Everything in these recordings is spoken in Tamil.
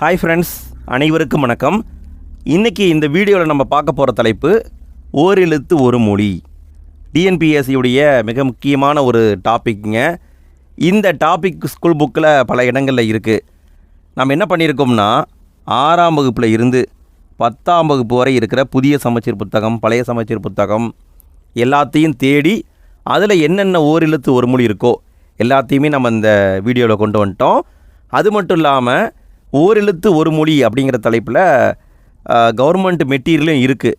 ஹாய் ஃப்ரெண்ட்ஸ் அனைவருக்கும் வணக்கம். இன்றைக்கி இந்த வீடியோவில் நம்ம பார்க்க போகிற தலைப்பு ஓரெழுத்து ஒரு மொழி. டிஎன்பிஎஸ்சியுடைய மிக முக்கியமான ஒரு டாப்பிக்குங்க இந்த டாபிக் ஸ்கூல் புக்கில் பல இடங்களில் இருக்குது நம்ம என்ன பண்ணியிருக்கோம்னா ஆறாம் வகுப்பில் இருந்து பத்தாம் வகுப்பு வரை இருக்கிற புதிய சமச்சீர் புத்தகம் பழைய சமச்சீர் புத்தகம் எல்லாத்தையும் தேடி அதில் என்னென்ன ஓரெழுத்து ஒரு மொழி இருக்கோ எல்லாத்தையுமே நம்ம இந்த வீடியோவில் கொண்டு வந்துட்டோம். அது மட்டும் இல்லாமல் ஓரெழுத்து ஒரு மொழி அப்படிங்கிற தலைப்பில் கவர்மெண்ட் மெட்டீரியலும் இருக்குது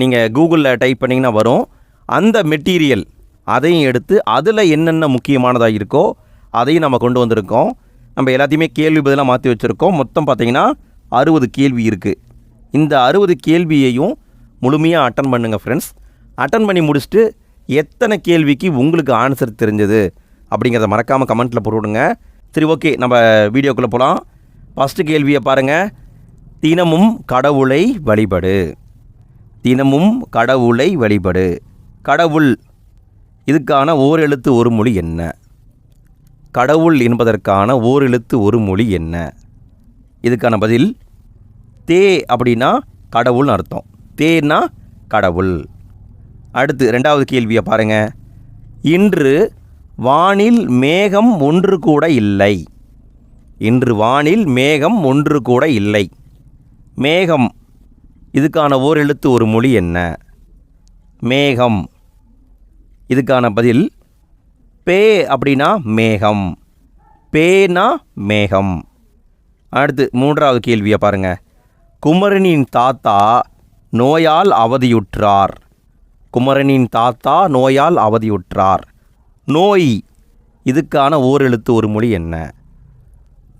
நீங்கள் கூகுளில் டைப் பண்ணிங்கன்னா வரும். அந்த மெட்டீரியல் அதையும் எடுத்து அதில் என்னென்ன முக்கியமானதாக இருக்கோ அதையும் நம்ம கொண்டு வந்திருக்கோம். நம்ம எல்லாத்தையுமே கேள்வி பதிலாக மாற்றி வச்சுருக்கோம். மொத்தம் பார்த்தீங்கன்னா அறுபது கேள்வி இருக்குது இந்த அறுபது கேள்வியையும் முழுமையாக அட்டன் பண்ணுங்கள் ஃப்ரெண்ட்ஸ் அட்டன் பண்ணி முடிச்சுட்டு எத்தனை கேள்விக்கு உங்களுக்கு ஆன்சர் தெரிஞ்சது அப்படிங்கிறத மறக்காமல் கமெண்ட்டில் போட்டுவிடுங்க. சரி ஓகே நம்ம வீடியோக்குள்ளே போகலாம் ஃபஸ்ட்டு கேள்வியை பாருங்கள் தினமும் கடவுளை வழிபடு. தினமும் கடவுளை வழிபடு. கடவுள் இதுக்கான ஓரெழுத்து ஒரு மொழி என்ன? கடவுள் என்பதற்கான ஓரெழுத்து ஒரு மொழி என்ன? இதுக்கான பதில் தே அப்படின்னா கடவுள்னு அர்த்தம். தேன்னா கடவுள். அடுத்து ரெண்டாவது கேள்வியை பாருங்க. இன்று வானில் மேகம் ஒன்று கூட இல்லை. இன்று வானில் மேகம் ஒன்று கூட இல்லை. மேகம் இதுக்கான ஓரெழுத்து ஒரு மொழி என்ன? மேகம். இதுக்கான பதில் பே அப்படின்னா மேகம். பேனா மேகம். அடுத்து மூன்றாவது கேள்வியை பாருங்கள் குமரனின் தாத்தா நோயால் அவதியுற்றார். குமரனின் தாத்தா நோயால் அவதியுற்றார். நோய் இதுக்கான ஓரெழுத்து ஒரு மொழி என்ன?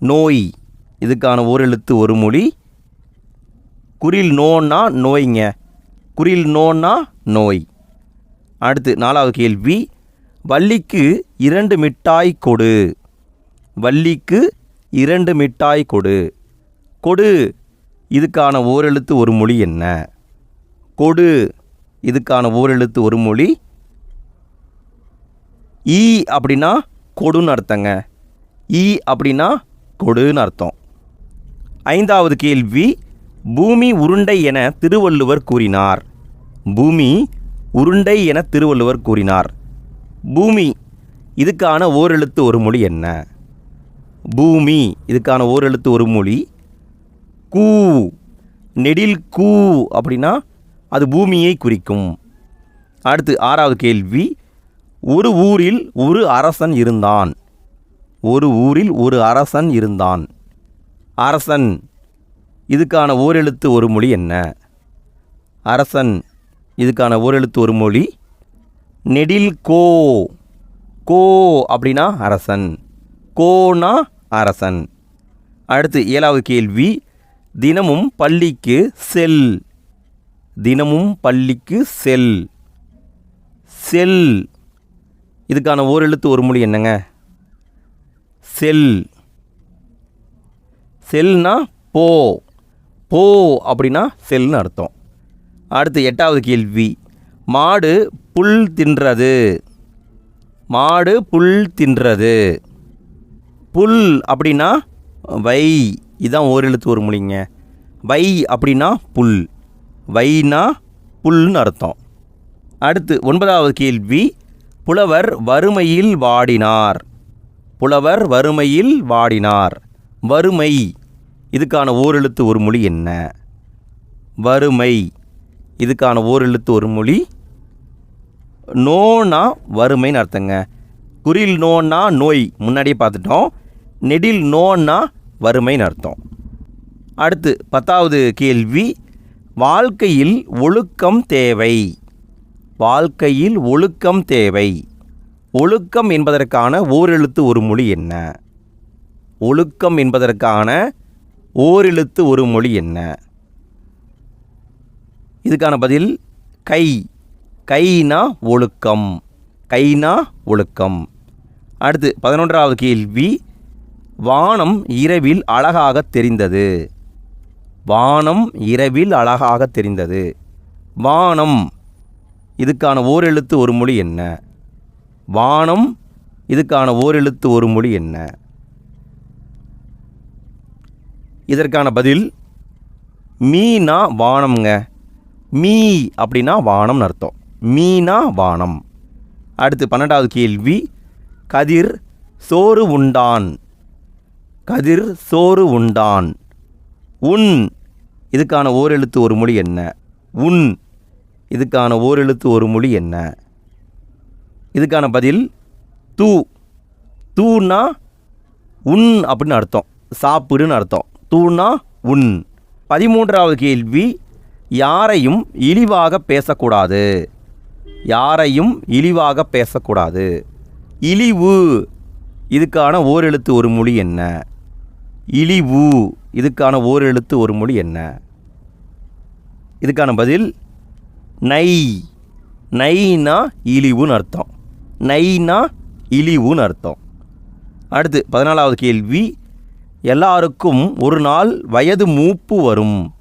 நோய். இதுக்கான ஓரெழுத்து ஒரு மொழி. குரில் நோன்னா நோய்ங்க. குரில் நோன்னா நோய். அடுத்து நாலாவது கேள்வி. வள்ளிக்கு இரண்டு மிட்டாய் கொடு. வள்ளிக்கு இரண்டு மிட்டாய் கொடு. கொடு. இதுக்கான ஓரெழுத்து ஒரு மொழி என்ன? கொடு. இதுக்கான ஓரெழுத்து ஒரு மொழி. ஈ அப்படின்னா கொடுன்னு அர்த்தங்க. ஈ அப்படின்னா கொடுன்னு அர்த்தம். ஐந்தாவது கேள்வி பூமி உருண்டை என திருவள்ளுவர் கூறினார். பூமி உருண்டை என திருவள்ளுவர் கூறினார். பூமி இதுக்கான ஓரெழுத்து ஒரு மொழி என்ன? பூமி இதுக்கான ஓரெழுத்து ஒரு மொழி கூ. நெடில் கூ அப்படின்னா அது பூமியை குறிக்கும். அடுத்து ஆறாவது கேள்வி ஒரு ஊரில் ஒரு அரசன் இருந்தான். ஒரு ஊரில் ஒரு அரசன் இருந்தான். அரசன் இதுக்கான ஓரெழுத்து ஒரு மொழி என்ன? அரசன் இதுக்கான ஓரெழுத்து ஒரு மொழி நெடில் கோ. கோ அப்படின்னா அரசன். கோனா அரசன். அடுத்து ஏழாவது கேள்வி தினமும் பள்ளிக்கு செல். தினமும் பள்ளிக்கு செல். செல். இதுக்கான ஓரெழுத்து ஒரு மொழி என்னங்க? செல். செல்னா போ. போ அப்படின்னா செல்னு அர்த்தம். அடுத்து எட்டாவது கேள்வி. மாடு புல் தின்றது. மாடு புல் தின்றது. புல் அப்படின்னா வை. இதுதான் ஓரெழுத்து ஒரு மொழிங்க. வை அப்படின்னா புல். வைனா புல்னு அர்த்தம். அடுத்து ஒன்பதாவது கேள்வி. புலவர் வறுமையில் வாடினார். புலவர் வறுமையில் வாடினார். வறுமை. இதுக்கான ஓரெழுத்து ஒரு மொழி என்ன? வறுமை. இதுக்கான ஓரெழுத்து ஒரு மொழி? நோனா வறுமைன்னு அர்த்தங்க. குரில் நோன்னா நோய். முன்னாடியே பார்த்துட்டோம். நெடில் நோன்னா வறுமைன்னு அர்த்தம். அடுத்து பத்தாவது கேள்வி. வாழ்க்கையில் ஒழுக்கம் தேவை. வாழ்க்கையில் ஒழுக்கம் தேவை. ஒழுக்கம் என்பதற்கான ஓரெழுத்து ஒரு மொழி என்ன? ஒழுக்கம் என்பதற்கான ஓரெழுத்து ஒரு மொழி என்ன? இதுக்கான பதில் கை. கைனா ஒழுக்கம். கைனா ஒழுக்கம். அடுத்து பதினொன்றாவது கேள்வி. வானம் இரவில் அழகாக தெரிந்தது. வானம் இரவில் அழகாக தெரிந்தது. வானம். இதுக்கான ஓரெழுத்து ஒரு மொழி என்ன? வானம் இதுக்கான ஓரெழுத்து ஒரு மொழி என்ன? இதற்கான பதில் மீனா வானம்ங்க. மீ அப்படின்னா வானம்னு அர்த்தம். மீனா வானம். அடுத்து பன்னெண்டாவது கேள்வி கதிர் சோறு உண்டான். கதிர் சோறு உண்டான். உன் இதுக்கான ஓரெழுத்து ஒரு மொழி என்ன? உன் இதுக்கான ஓரெழுத்து ஒரு மொழி என்ன? இதுக்கான பதில் தூ. தூன்னா உன் அப்படின்னு அர்த்தம். சாப்பிடுன்னு அர்த்தம். தூனா உன். பதிமூன்றாவது கேள்வி யாரையும் இழிவாக பேசக்கூடாது. யாரையும் இழிவாக பேசக்கூடாது. இழிவு. இதுக்கான ஓரெழுத்து ஒரு மொழி என்ன? இழிவு. இதுக்கான ஓரெழுத்து ஒரு மொழி என்ன? இதுக்கான பதில் நை. நைனா இழிவுன்னு அர்த்தம். நைனா இழிவுன்னு அர்த்தம். அடுத்து பதினாலாவது கேள்வி எல்லாருக்கும் ஒரு நாள் வயது மூப்பு வரும்.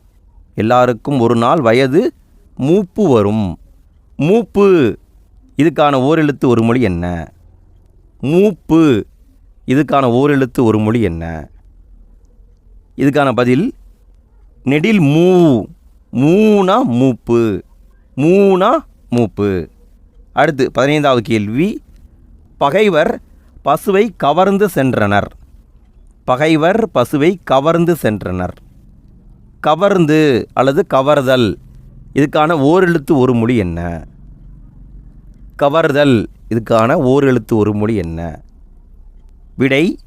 எல்லாருக்கும் ஒரு நாள் வயது மூப்பு வரும். மூப்பு இதுக்கான ஓரெழுத்து ஒரு மொழி என்ன? மூப்பு இதுக்கான ஓரெழுத்து ஒரு மொழி என்ன? இதுக்கான பதில் நெடில் மூ மூனா மூப்பு மூனா மூப்பு. அடுத்து பதினைந்தாவது கேள்வி. பகைவர் பசுவை கவர்ந்து சென்றனர். பகைவர் பசுவை கவர்ந்து சென்றனர். கவர்ந்து அல்லது கவர்தல் இதுக்கான ஓரெழுத்து ஒரு மொழி என்ன? கவர்தல் இதுக்கான ஓரெழுத்து ஒரு மொழி என்ன? விடை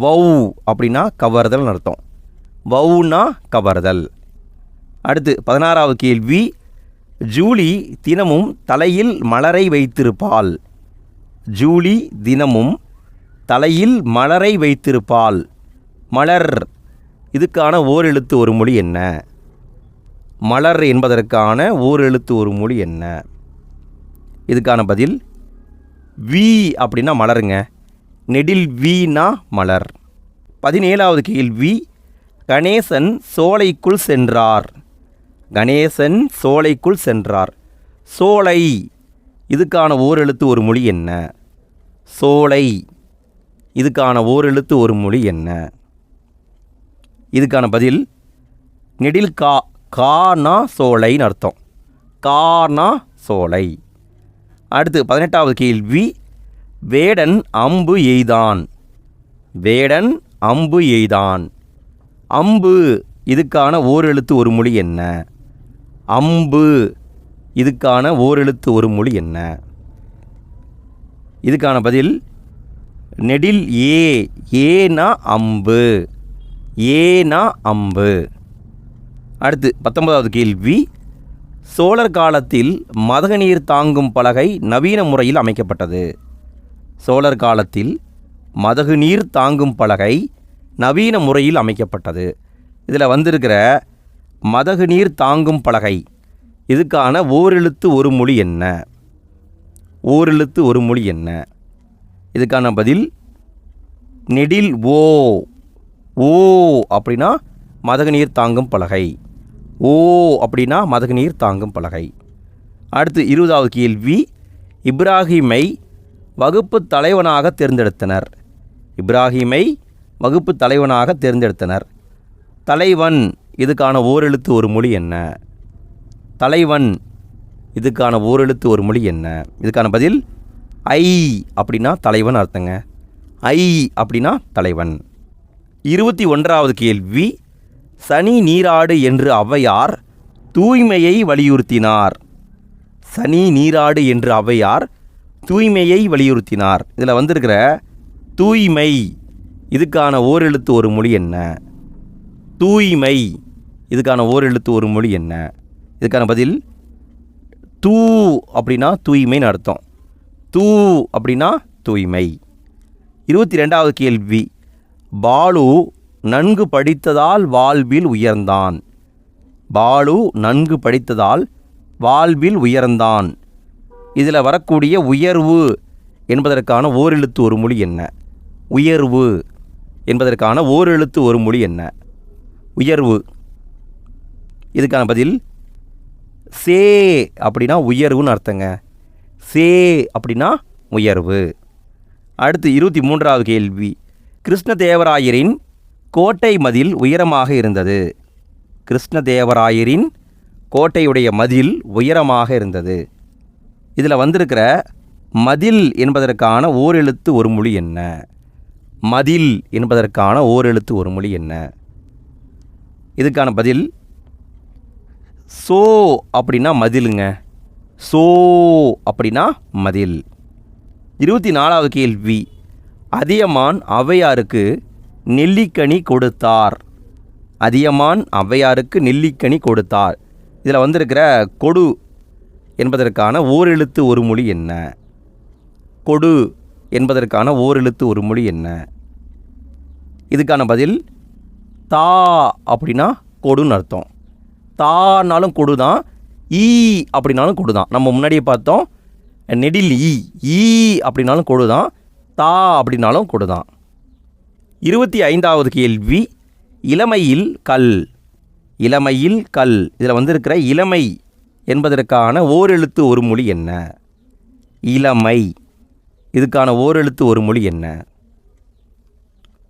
வவு அப்படின்னா கவர்தல்னு அர்த்தம். வவுனா கவர்தல். அடுத்து பதினாறாவது கேள்வி. ஜூலி தினமும் தலையில் மலரை வைத்திருப்பாள். ஜூலி தினமும் தலையில் மலரை வைத்திருப்பாள். மலர். இதுக்கான ஓரெழுத்து ஒரு மொழி என்ன? மலர் என்பதற்கான ஓரெழுத்து ஒரு மொழி என்ன? இதுக்கான பதில் வி அப்படின்னா மலருங்க. நெடில் வீனா மலர். பதினேழாவது கேள்வி கணேசன் சோலைக்குள் சென்றார். கணேசன் சோலைக்குள் சென்றார். சோலை இதுக்கான ஓரெழுத்து ஒரு மொழி என்ன? சோலை இதுக்கான ஓரெழுத்து ஒரு மொழி என்ன? இதுக்கான பதில் நெடில் கா கானா சோலைன்னு அர்த்தம். கானா சோலை. அடுத்து பதினெட்டாவது கேள்வி வேடன் அம்பு எய்தான். வேடன் அம்பு எய்தான். அம்பு இதுக்கான ஓரெழுத்து ஒரு மொழி என்ன? அம்பு. இதுக்கான ஓரெழுத்து ஒரு மொழி என்ன? இதுக்கான பதில் நெடில் ஏ ஏனா அம்பு. ஏனா அம்பு. அடுத்து பத்தொன்பதாவது கேள்வி சோழர் காலத்தில் மதகுநீர் தாங்கும் பலகை நவீன முறையில் அமைக்கப்பட்டது. சோழர் காலத்தில் மதகு நீர் தாங்கும் பலகை நவீன முறையில் அமைக்கப்பட்டது. இதில் வந்திருக்கிற மதகு நீர் தாங்கும் பலகை. இதுக்கான ஓரெழுத்து ஒரு மொழி என்ன? ஓரெழுத்து ஒரு மொழி என்ன? இதுக்கான பதில் நெடில் ஓ ஓ அப்படின்னா மதகுநீர் தாங்கும் பலகை. ஓ அப்படின்னா மதகுநீர் தாங்கும் பலகை. அடுத்து இருபதாவது கேள்வி இப்ராஹிமை வகுப்பு தலைவனாக தேர்ந்தெடுத்தனர். இப்ராஹிமை வகுப்பு தலைவனாக தேர்ந்தெடுத்தனர். தலைவன் இதுக்கான ஓரெழுத்து ஒரு மொழி என்ன? தலைவன் இதுக்கான ஓரெழுத்து ஒரு மொழி என்ன? இதுக்கான பதில் ஐ அப்படின்னா தலைவன் அர்த்தங்க. ஐ அப்படின்னா தலைவன். இருபத்தி ஒன்றாவது கேள்வி சனி நீராடு என்று ஔவையார் தூய்மையை வலியுறுத்தினார். சனி நீராடு என்று ஔவையார் தூய்மையை வலியுறுத்தினார். இதில் வந்திருக்கிற தூய்மை இதுக்கான ஓரெழுத்து ஒரு மொழி என்ன? தூய்மை. இதுக்கான ஓரெழுத்து ஒரு மொழி என்ன? இதுக்கான பதில் தூ அப்படின்னா தூய்மைன்னு அர்த்தம். தூ அப்படின்னா தூய்மை. இருபத்தி ரெண்டாவது கேள்வி பாலு நன்கு படித்ததால் வாழ்வில் உயர்ந்தான். பாலு நன்கு படித்ததால் வாழ்வில் உயர்ந்தான். இதில் வரக்கூடிய உயர்வு என்பதற்கான ஓரெழுத்து ஒரு மொழி என்ன? உயர்வு என்பதற்கான ஓரெழுத்து ஒரு மொழி என்ன? உயர்வு. இதுக்கான பதில் சே அப்படின்னா உயர்வுன்னு அர்த்தங்க. சே அப்படின்னா உயர்வு. அடுத்து இருபத்தி மூன்றாவது கேள்வி. கிருஷ்ணதேவராயரின் கோட்டை மதில் உயரமாக இருந்தது. கிருஷ்ணதேவராயரின் கோட்டையுடைய மதில் உயரமாக இருந்தது. இதில் வந்திருக்கிற மதில் என்பதற்கான ஓரெழுத்து ஒரு மொழி என்ன? மதில் என்பதற்கான ஓரெழுத்து ஒரு மொழி என்ன? இதுக்கான பதில் சோ அப்படின்னா மதிலுங்க. சோ அப்படின்னா மதில். இருபத்தி நாலாவது கேள்வி. அதியமான் ஔவையாருக்கு நெல்லிக்கனி கொடுத்தார். அதியமான் ஔவையாருக்கு நெல்லிக்கனி கொடுத்தார். இதில் வந்திருக்கிற கொடு என்பதற்கான ஓரெழுத்து ஒரு மொழி என்ன? கொடு என்பதற்கான ஓரெழுத்து ஒரு மொழி என்ன? இதுக்கான பதில் தா அப்படின்னா கொடுன்னு அர்த்தம். தானாலும் கொடுதான் ஈ அப்படின்னாலும் கொடுதான். நம்ம முன்னாடியே பார்த்தோம் நெடில் ஈ ஈ அப்படின்னாலும் கொடுதான் தா அப்படின்னாலும் கொடுதான். இருபத்தி ஐந்தாவது கேள்வி இளமையில் கல். இளமையில் கல். இதில் வந்திருக்கிற இளமை என்பதற்கான ஓரெழுத்து ஒரு மொழி என்ன? இளமை. இதுக்கான ஓரெழுத்து ஒரு மொழி என்ன?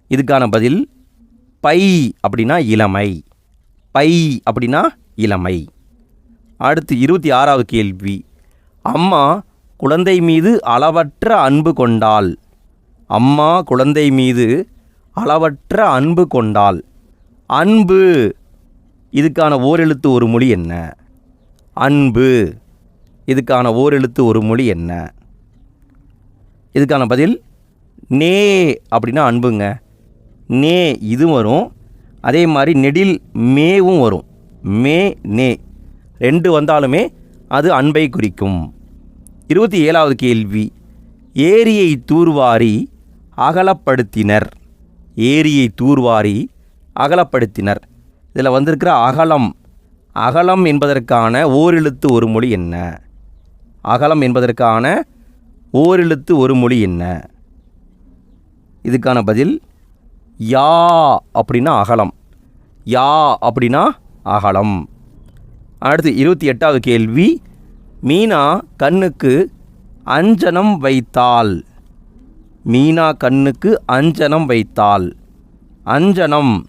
இதுக்கான பதில் பை அப்படின்னா இளமை. பை அப்படின்னா இளமை. அடுத்து இருபத்தி ஆறாவது கேள்வி. அம்மா குழந்தை மீது அளவற்ற அன்பு கொண்டாள். அம்மா குழந்தை மீது அளவற்ற அன்பு கொண்டாள். அன்பு. இதுக்கான ஓரெழுத்து ஒரு மொழி என்ன? அன்பு. இதுக்கான ஓரெழுத்து ஒரு மொழி என்ன? இதுக்கான பதில் நே அப்படின்னா அன்புங்க. நே இது வரும். அதே மாதிரி நெடில் மேவும் வரும். மே நே. ரெண்டு வந்தாலுமே அது அன்பை குறிக்கும். இருபத்தி ஏழாவது கேள்வி. ஏரியை தூர்வாரி அகலப்படுத்தினர். ஏரியை தூர்வாரி அகலப்படுத்தினர். இதில் வந்திருக்கிற அகலம். அகலம் என்பதற்கான ஓரெழுத்து ஒரு மொழி என்ன? அகலம் என்பதற்கான ஓரெழுத்து ஒரு மொழி என்ன? இதுக்கான பதில் யா அப்படின்னா அகலம். யா அப்படின்னா அகலம். அடுத்து இருபத்தி எட்டாவது கேள்வி. மீனா கண்ணுக்கு அஞ்சனம் வைத்தாள். மீனா கண்ணுக்கு அஞ்சனம் வைத்தாள். அஞ்சனம்.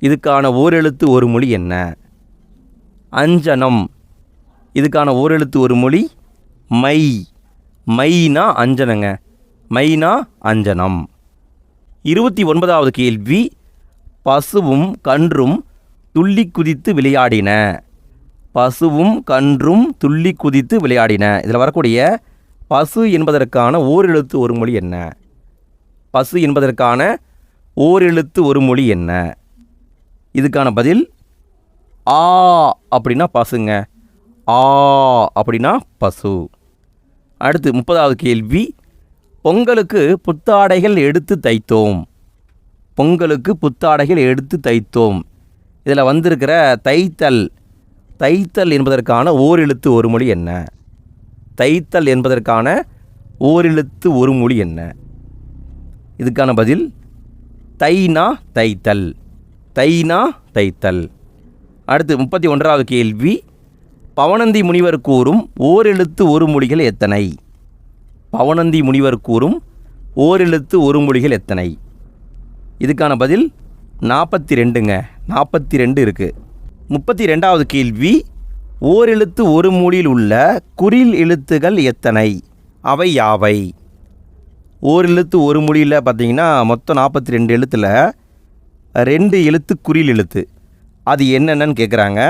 இதுக்கான ஓரெழுத்து ஒரு மொழி என்ன? அஞ்சனம். இதுக்கான ஓரெழுத்து ஒரு மொழி மை. மைனா அஞ்சனங்க. மைனா அஞ்சனம். இருபத்தி ஒன்பதாவது கேள்வி பசுவும் கன்றும் துள்ளி குதித்து விளையாடின. பசுவும் கன்றும் துள்ளி குதித்து விளையாடின. இதில் வரக்கூடிய பசு என்பதற்கான ஓரெழுத்து ஒரு மொழி என்ன? பசு என்பதற்கான ஓரெழுத்து ஒரு மொழி என்ன? இதுக்கான பதில் ஆ அப்படின்னா பசுங்க. ஆ அப்படின்னா பசு. அடுத்து முப்பதாவது கேள்வி பொங்கலுக்கு புத்தாடைகள் எடுத்து தைத்தோம். பொங்கலுக்கு புத்தாடைகள் எடுத்து தைத்தோம். இதில் வந்திருக்கிற தைத்தல் தைத்தல் என்பதற்கான ஓரெழுத்து ஒரு மொழி என்ன? தைத்தல் என்பதற்கான ஓரெழுத்து ஒரு மொழி என்ன? இதுக்கான பதில் தைனா தைத்தல் தைனா தைத்தல். அடுத்து முப்பத்தி ஒன்றாவது கேள்வி பவனந்தி முனிவர் கூறும் ஓரெழுத்து ஒரு மொழிகள் எத்தனை? பவனந்தி முனிவர் கூறும் ஓரெழுத்து ஒரு மொழிகள் எத்தனை? இதுக்கான பதில் நாற்பத்தி ரெண்டுங்க நாற்பத்தி ரெண்டு இருக்குது முப்பத்தி ரெண்டாவது கேள்வி ஓரெழுத்து ஒரு மொழியில் உள்ள குறில் எழுத்துகள் எத்தனை? அவை யாவை? ஓரெழுத்து ஒரு மொழியில் பார்த்தீங்கன்னா மொத்தம் நாற்பத்தி ரெண்டு எழுத்தில் ரெண்டு எழுத்து குறில் எழுத்து. அது என்னென்னு கேட்குறாங்க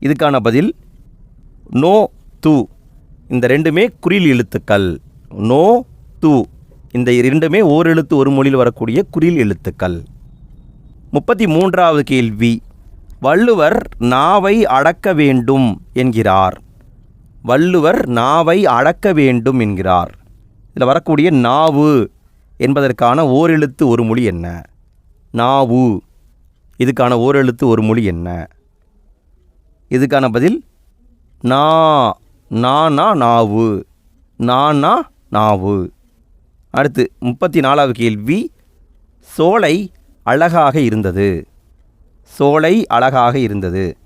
இதுக்கான பதில் நோ து. இந்த ரெண்டுமே குறில் எழுத்துக்கள். நோ து. இந்த இரண்டுமே ஓரெழுத்து ஒரு மொழியில் வரக்கூடிய குறில் எழுத்துக்கள். முப்பத்தி மூன்றாவது கேள்வி. வள்ளுவர் நாவை அடக்க வேண்டும் என்கிறார். வள்ளுவர் நாவை அடக்க வேண்டும் என்கிறார். இதில் வரக்கூடிய நாவு என்பதற்கான ஓரெழுத்து ஒரு மொழி என்ன? நாவு. இதுக்கான ஓரெழுத்து ஒரு மொழி என்ன? இதுக்கான பதில் நா. நானா நாவு. நானா நாவு. அடுத்து முப்பத்தி நாலாவது கேள்வி. சோலை அழகாக இருந்தது. சோலை அழகாக இருந்தது.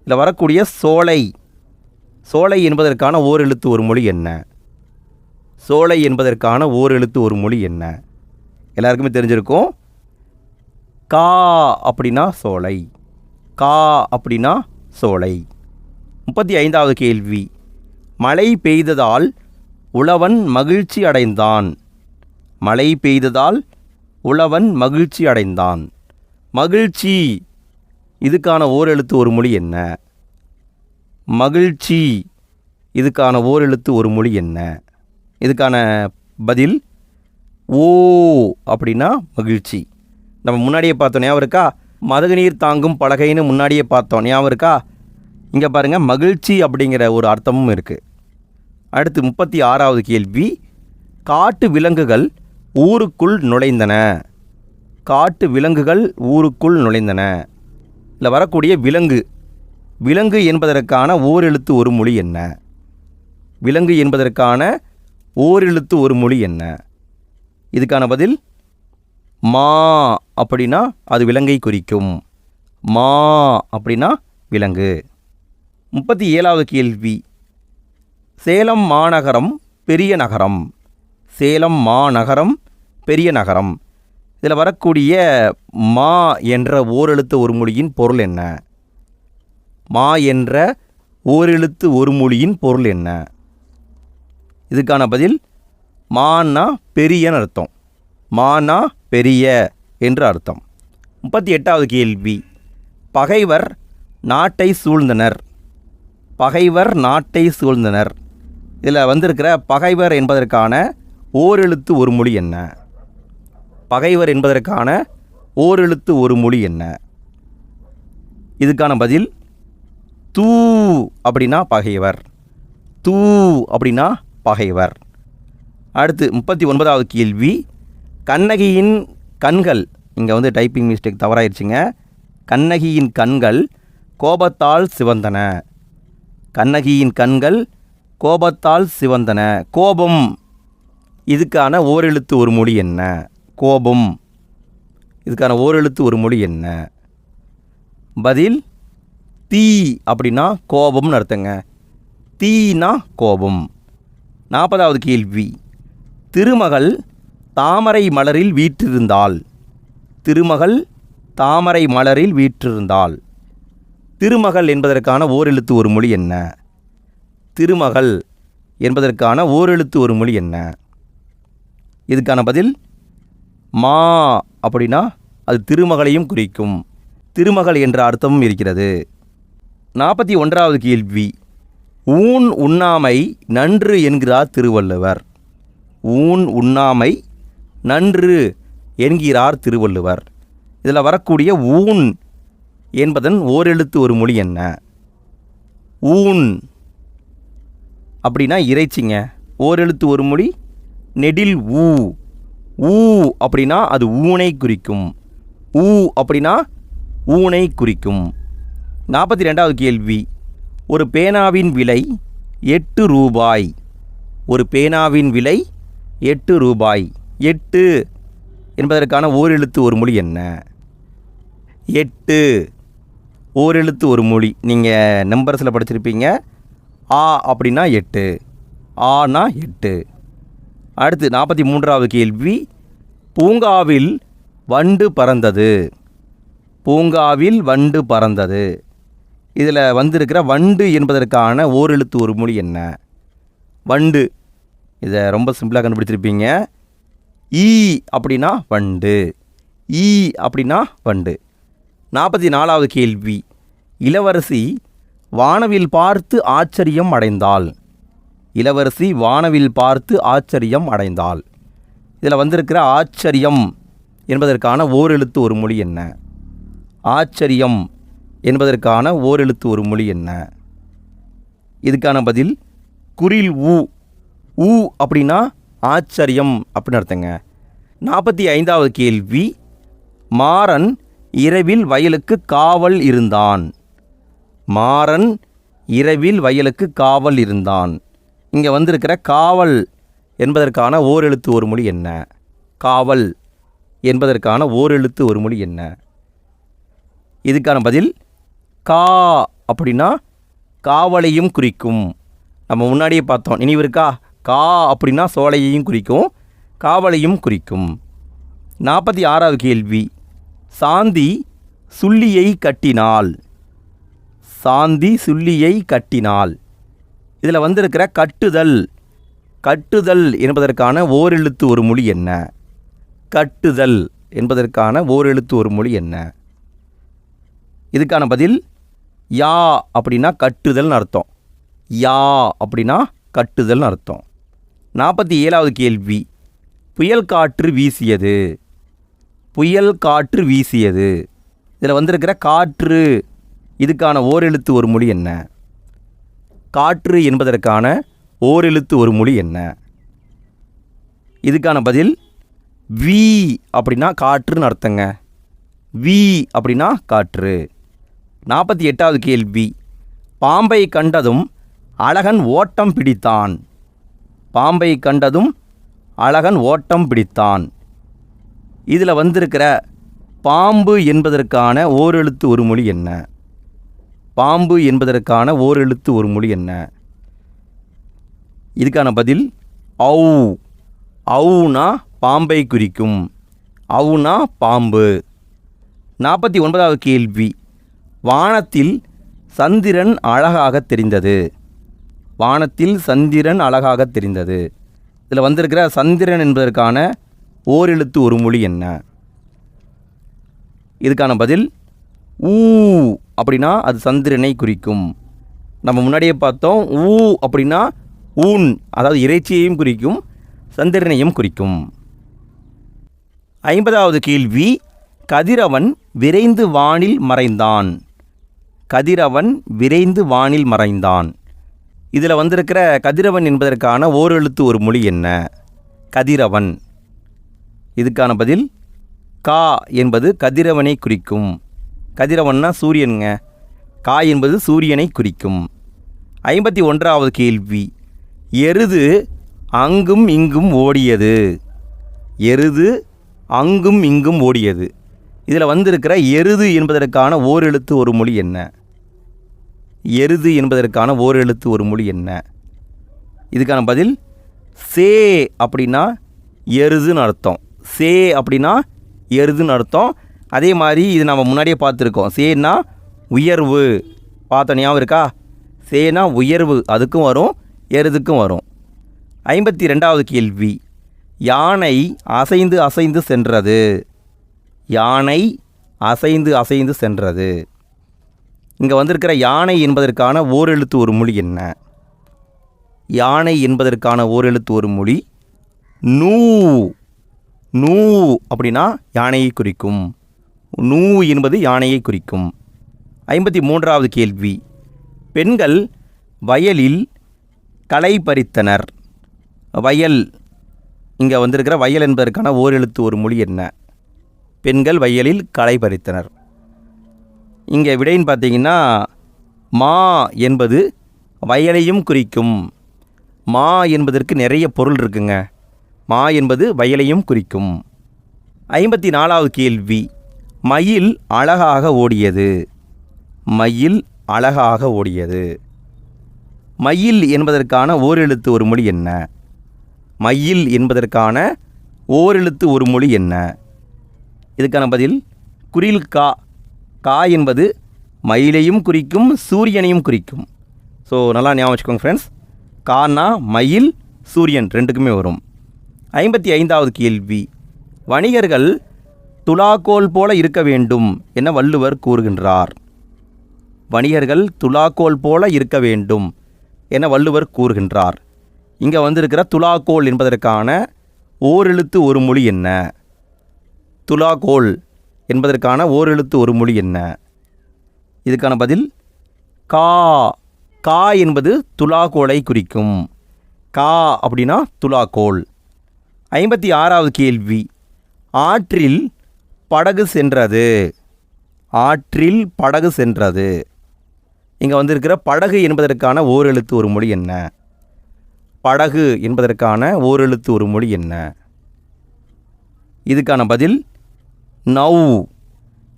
இதில் வரக்கூடிய சோலை. சோலை என்பதற்கான ஓரெழுத்து ஒரு மொழி என்ன? சோலை என்பதற்கான ஓரெழுத்து ஒரு மொழி என்ன? எல்லாருக்குமே தெரிஞ்சிருக்கும். கா அப்படின்னா சோலை. கா அப்படின்னா சோலை. முப்பத்தி ஐந்தாவது கேள்வி. மழை பெய்ததால் உழவன் மகிழ்ச்சி அடைந்தான். மழை பெய்ததால் உழவன் மகிழ்ச்சி அடைந்தான். மகிழ்ச்சி. இதுக்கான ஓரெழுத்து ஒரு மொழி என்ன? மகிழ்ச்சி. இதுக்கான ஓரெழுத்து ஒரு மொழி என்ன? இதுக்கான பதில் ஓ அப்படின்னா மகிழ்ச்சி. நம்ம முன்னாடியே பார்த்தோம் ஞாபகம் இருக்கா? மதகுநீர் தாங்கும் பலகைன்னு முன்னாடியே பார்த்தோம் ஞாபகம் இருக்கா? இங்கே பாருங்கள் மகிழ்ச்சி அப்படிங்கிற ஒரு அர்த்தமும் இருக்குது அடுத்து முப்பத்தி ஆறாவது கேள்வி. காட்டு விலங்குகள் ஊருக்குள் நுழைந்தன. காட்டு விலங்குகள் ஊருக்குள் நுழைந்தன. இதில் வரக்கூடிய விலங்கு. விலங்கு என்பதற்கான ஓரெழுத்து ஒரு மொழி என்ன? விலங்கு என்பதற்கான ஓரெழுத்து ஒரு மொழி என்ன? இதுக்கான பதில் மா அப்படின்னா அது விலங்கை குறிக்கும். மா அப்படின்னா விலங்கு. முப்பத்தி ஏழாவது கேள்வி. சேலம் மாநகரம் பெரிய நகரம். சேலம் மாநகரம் பெரிய நகரம். இதில் வரக்கூடிய மா என்ற ஓரெழுத்து ஒரு மொழியின் பொருள் என்ன? மா என்ற ஓரெழுத்து ஒரு மொழியின் பொருள் என்ன? இதுக்கான பதில் மானா பெரியன்னு அர்த்தம். மானா பெரிய என்று அர்த்தம். முப்பத்தி எட்டாவது கேள்வி பகைவர் நாட்டை சூழ்ந்தனர். பகைவர் நாட்டை சூழ்ந்தனர். இதில் வந்திருக்கிற பகைவர் என்பதற்கான ஓரெழுத்து ஒரு மொழி என்ன? பகைவர் என்பதற்கான ஓரெழுத்து ஒரு மொழி என்ன? இதுக்கான பதில் தூ அப்படின்னா பகைவர். தூ அப்படின்னா பகைவர். அடுத்து முப்பத்தி ஒன்பதாவது கேள்வி கண்ணகியின் கண்கள் இங்கே வந்து டைப்பிங் மிஸ்டேக் தவறாயிருச்சுங்க. கண்ணகியின் கண்கள் கோபத்தால் சிவந்தன. கண்ணகியின் கண்கள் கோபத்தால் சிவந்தன. கோபம். இதுக்கான ஓரெழுத்து ஒரு மொழி என்ன? கோபம். இதுக்கான ஓரெழுத்து ஒரு மொழி என்ன? பதில் தீ அப்படின்னா கோபம்னு அர்த்தங்க. தீனா கோபம். நாற்பதாவது கேள்வி. திருமகள் தாமரை மலரில் வீற்றிருந்தாள். திருமகள் தாமரை மலரில் வீற்றிருந்தாள். திருமகள் என்பதற்கான ஓரெழுத்து ஒரு மொழி என்ன? திருமகள் என்பதற்கான ஓரெழுத்து ஒரு மொழி என்ன? இதுக்கான பதில் மா அப்படின்னா அது திருமகளையும் குறிக்கும். திருமகள் என்ற அர்த்தமும் இருக்கிறது. நாற்பத்தி ஒன்றாவது கேள்வி ஊன் உண்ணாமை நன்று என்கிறார் திருவள்ளுவர். ஊன் உண்ணாமை நன்று என்கிறார் திருவள்ளுவர். இதில் வரக்கூடிய ஊன் என்பதன் ஓரெழுத்து ஒரு மொழி என்ன? ஊன் அப்படின்னா இறைச்சிங்க. ஓரெழுத்து ஒரு மொழி நெடில் ஊ. ஊ அப்படின்னா அது ஊனை குறிக்கும். ஊ அப்படின்னா ஊனை குறிக்கும். நாற்பத்தி ரெண்டாவது கேள்வி. ஒரு பேனாவின் விலை எட்டு ரூபாய். ஒரு பேனாவின் விலை எட்டு ரூபாய். எட்டு என்பதற்கான ஓரெழுத்து ஒரு மொழி என்ன? எட்டு. ஓரெழுத்து ஒரு மொழி. நீங்கள் நம்பர்ஸில் படிச்சிருப்பீங்க. ஆ அப்படின்னா எட்டு ஆனா எட்டு. அடுத்து நாற்பத்தி மூன்றாவது கேள்வி பூங்காவில் வண்டு பறந்தது. பூங்காவில் வண்டு பறந்தது. இதில் வந்திருக்கிற வண்டு என்பதற்கான ஓரெழுத்து ஒரு மொழி என்ன? வண்டு. இதை ரொம்ப சிம்பிளாக கண்டுபிடிச்சிருப்பீங்க ஈ அப்படின்னா வண்டு. ஈ அப்படின்னா வண்டு. நாற்பத்தி நாலாவது கேள்வி இளவரசி வானவில் பார்த்து ஆச்சரியம் அடைந்தாள். இளவரசி வானவில் பார்த்து ஆச்சரியம் அடைந்தாள். இதில் வந்திருக்கிற ஆச்சரியம் என்பதற்கான ஓரெழுத்து ஒரு மொழி என்ன? ஆச்சரியம் என்பதற்கான ஓரெழுத்து ஒரு மொழி என்ன? இதுக்கான பதில் குரில் ஊ. ஊ அப்படின்னா ஆச்சரியம் அப்படின்னு அர்த்தங்க. நாற்பத்தி ஐந்தாவது கேள்வி மாறன் இரவில் வயலுக்கு காவல் இருந்தான். மாறன் இரவில் வயலுக்கு காவல் இருந்தான். இங்கே வந்திருக்கிற காவல் என்பதற்கான ஓரெழுத்து ஒரு மொழி என்ன? காவல் என்பதற்கான ஓரெழுத்து ஒரு மொழி என்ன? இதுக்கான பதில் கா அப்படின்னா காவலையும் குறிக்கும். நம்ம முன்னாடியே பார்த்தோம். நினைவு இருக்கா? கா அப்படின்னா சோலையையும் குறிக்கும் காவலையும் குறிக்கும். நாற்பத்தி ஆறாவது கேள்வி சாந்தி சுள்ளியை கட்டினாள். சாந்தி சுள்ளியை கட்டினாள். இதில் வந்திருக்கிற கட்டுதல். கட்டுதல் என்பதற்கான ஓரெழுத்து ஒரு மொழி என்ன? கட்டுதல் என்பதற்கான ஓரெழுத்து ஒரு மொழி என்ன? இதுக்கான பதில் யா அப்படின்னா கட்டுதல்னு அர்த்தம். யா அப்படின்னா கட்டுதல்னு அர்த்தம். நாற்பத்தி ஏழாவது கேள்வி புயல் காற்று வீசியது. புயல் காற்று வீசியது. இதில் வந்திருக்கிற காற்று இதுக்கான ஓரெழுத்து ஒரு மொழி என்ன? காற்று என்பதற்கான ஓரெழுத்து ஒரு மொழி என்ன? இதுக்கான பதில் வி அப்படின்னா காற்றுன்னு அர்த்தங்க. வி அப்படின்னா காற்று. நாற்பத்தி எட்டாவது கேள்வி. பாம்பை கண்டதும் அழகன் ஓட்டம் பிடித்தான். பாம்பை கண்டதும் அழகன் ஓட்டம் பிடித்தான். இதில் வந்திருக்கிற பாம்பு என்பதற்கான ஓரெழுத்து ஒரு மொழி என்ன? பாம்பு என்பதற்கான ஓரெழுத்து ஒரு மொழி என்ன? இதுக்கான பதில் ஔ. ஔனா பாம்பை குறிக்கும். ஔனா பாம்பு. நாற்பத்தி ஒன்பதாவது கேள்வி. வானத்தில் சந்திரன் அழகாக தெரிந்தது. வானத்தில் சந்திரன் அழகாக தெரிந்தது. இதில் வந்திருக்கிற சந்திரன் என்பதற்கான ஓரெழுத்து ஒரு மொழி என்ன? இதுக்கான பதில் ஊ. அப்படின்னா அது சந்திரனை குறிக்கும். நம்ம முன்னாடியே பார்த்தோம் ஊ அப்படின்னா ஊன் அதாவது இறைச்சியையும் குறிக்கும் சந்திரனையும் குறிக்கும். ஐம்பதாவது கேள்வி கதிரவன் விரைந்து வானில் மறைந்தான். கதிரவன் விரைந்து வானில் மறைந்தான். இதில் வந்திருக்கிற கதிரவன் என்பதற்கான ஓரெழுத்து ஒரு மொழி என்ன? கதிரவன். இதுக்கான பதில் கா என்பது கதிரவனை குறிக்கும். கதிரவன்னா சூரியனுங்க. கா என்பது சூரியனை குறிக்கும். ஐம்பத்தி ஒன்றாவது கேள்வி. எருது அங்கும் இங்கும் ஓடியது. எருது அங்கும் இங்கும் ஓடியது. இதில் வந்திருக்கிற எருது என்பதற்கான ஓரெழுத்து ஒரு மொழி என்ன? எருது என்பதற்கான ஓரெழுத்து ஒரு மொழி என்ன? இதுக்கான பதில் சே அப்படின்னா எருதுன்னு அர்த்தம். சே அப்படின்னா எருதுன்னு அர்த்தம். அதே மாதிரி இது நம்ம முன்னாடியே பார்த்துருக்கோம். சேனா உயர்வு. பார்த்த ஞாபகம் இருக்கா? சேனா உயர்வு. அதுக்கும் வரும் எருதுக்கும் வரும். ஐம்பத்தி ரெண்டாவது கேள்வி. யானை அசைந்து அசைந்து சென்றது. யானை அசைந்து அசைந்து சென்றது. இங்கே வந்திருக்கிற யானை என்பதற்கான ஓரெழுத்து ஒரு மொழி என்ன? யானை என்பதற்கான ஓரெழுத்து ஒரு மொழி நூ. நூ அப்படின்னா யானையை குறிக்கும். நூ என்பது யானையை குறிக்கும். ஐம்பத்தி மூன்றாவது கேள்வி. பெண்கள் வயலில் களை பறித்தனர். வயல் இங்கே வந்திருக்கிற வயல் என்பதற்கான ஓரெழுத்து ஒரு மொழி என்ன? பெண்கள் வயலில் களை பறித்தனர். இங்கே விடைன்னு பார்த்தீங்கன்னா மா என்பது வயலையும் குறிக்கும். மா என்பதற்கு நிறைய பொருள் இருக்குங்க. மா என்பது வயலையும் குறிக்கும். ஐம்பத்தி நாலாவது கேள்வி. மயில் அழகாக ஓடியது. மயில் அழகாக ஓடியது. மயில் என்பதற்கான ஓரெழுத்து ஒரு மொழி என்ன? மயில் என்பதற்கான ஓரெழுத்து ஒரு மொழி என்ன? இதுக்கான பதில் குரில் கா. கா என்பது மயிலையும் குறிக்கும் சூரியனையும் குறிக்கும். ஸோ நல்லா ஞாபகம் வச்சுக்கோங்க ஃப்ரெண்ட்ஸ் கானா மயில் சூரியன் ரெண்டுக்குமே வரும். ஐம்பத்தி ஐந்தாவது கேள்வி. வணிகர்கள் துலாக்கோல் போல இருக்க வேண்டும் என வள்ளுவர் கூறுகின்றார். வணிகர்கள் துலாக்கோல் போல இருக்க வேண்டும் என வள்ளுவர் கூறுகின்றார். இங்கே வந்திருக்கிற துலாக்கோல் என்பதற்கான ஓரெழுத்து ஒரு மொழி என்ன? துலாக்கோல் என்பதற்கான ஓரெழுத்து ஒரு மொழி என்ன? இதுக்கான பதில் கா. கா என்பது துலாக்கோலை குறிக்கும். கா அப்படின்னா துலாக்கோல். ஐம்பத்தி ஆறாவது கேள்வி ஆற்றில் படகு சென்றது. ஆற்றில் படகு சென்றது. இங்கே வந்திருக்கிற படகு என்பதற்கான ஓரெழுத்து ஒரு மொழி என்ன? படகு என்பதற்கான ஓரெழுத்து ஒரு மொழி என்ன? இதுக்கான பதில் நவ்.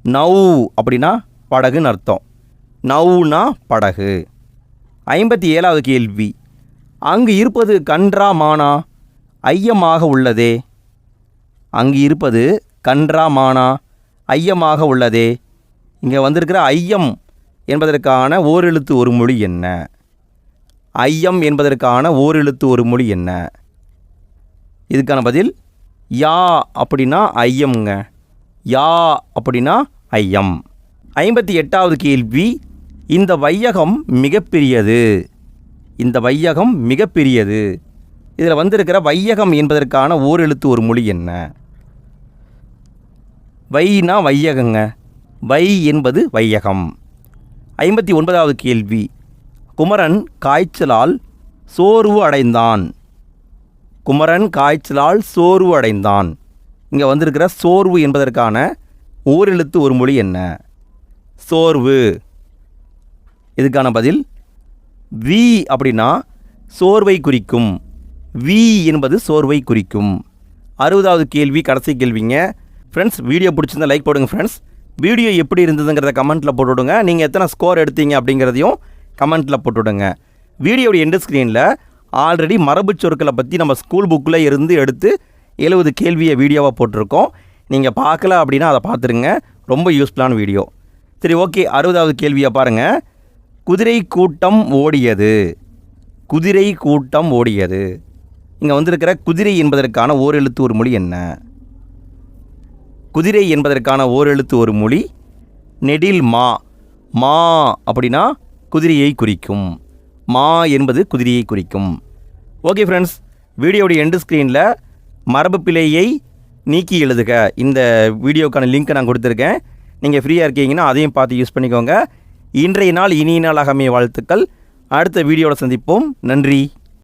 நவ் அப்படின்னா படகுன்னு அர்த்தம். நவ்னா படகு. ஐம்பத்தி ஏழாவது கேள்வி அங்கு இருப்பது கன்றா மானா? ஐயமாக உள்ளதே. அங்கு இருப்பது கன்றா மானா ஐயமாக உள்ளதே. இங்கே வந்திருக்கிற ஐயம் என்பதற்கான ஓரெழுத்து ஒரு மொழி என்ன? ஐயம் என்பதற்கான ஓரெழுத்து ஒரு மொழி என்ன? இதுக்கான பதில் யா அப்படின்னா ஐயம்ங்க. யா அப்படின்னா ஐயம். ஐம்பத்தி எட்டாவது கேள்வி இந்த வையகம் மிகப்பெரியது. இந்த வையகம் மிகப்பெரியது. இதில் வந்திருக்கிற வையகம் என்பதற்கான ஓரெழுத்து ஒரு மொழி என்ன? வைனா வையகங்க. வை என்பது வையகம். ஐம்பத்தி ஒன்பதாவது கேள்வி. குமரன் காய்ச்சலால் சோர்வு அடைந்தான். குமரன் காய்ச்சலால் சோர்வு அடைந்தான். இங்கே வந்திருக்கிற சோர்வு என்பதற்கான ஓரெழுத்து ஒரு மொழி என்ன? சோர்வு. இதுக்கான பதில் வி அப்படின்னா சோர்வை குறிக்கும். வி என்பது சோர்வை குறிக்கும். அறுபதாவது கேள்வி கடைசி கேள்விங்க. ஃப்ரெண்ட்ஸ் வீடியோ பிடிச்சிருந்தா லைக் போடுங்க ஃப்ரெண்ட்ஸ் வீடியோ எப்படி இருந்ததுங்கிறத கமெண்ட்டில் போட்டுவிடுங்க. நீங்கள் எத்தனை ஸ்கோர் எடுத்தீங்க அப்படிங்கிறதையும் கமெண்ட்டில் போட்டுவிடுங்க. வீடியோடைய எண்டு ஸ்க்ரீனில் ஆல்ரெடி மரபு சொற்களை பற்றி நம்ம ஸ்கூல் புக்கில் இருந்து எடுத்து எழுபது கேள்வியை வீடியோவாக போட்டிருக்கோம். நீங்கள் பார்க்கல அப்படின்னா அதை பார்த்துருங்க. ரொம்ப யூஸ்ஃபுல்லான வீடியோ சரி ஓகே அறுபதாவது கேள்வியை பாருங்கள் குதிரை கூட்டம் ஓடியது. குதிரை கூட்டம் ஓடியது. இங்கே வந்திருக்கிற குதிரை என்பதற்கான ஓரெழுத்து ஒரு மொழி என்ன? குதிரை என்பதற்கான ஓரெழுத்து ஒரு மொழி நெடில் மா மா அப்படின்னா குதிரையை குறிக்கும். மா என்பது குதிரையை குறிக்கும். ஓகே ஃப்ரெண்ட்ஸ் வீடியோடைய எண்டு ஸ்க்ரீனில் மரபு பிழையை நீக்கி எழுதுக. இந்த வீடியோக்கான லிங்க்கை நான் கொடுத்துருக்கேன். நீங்கள் ஃப்ரீயாக இருக்கீங்கன்னா அதையும் பார்த்து யூஸ் பண்ணிக்கோங்க. இன்றைய நாள் இனிய நாளாக அமைய வாழ்த்துக்கள். அடுத்த வீடியோவில் சந்திப்போம். நன்றி.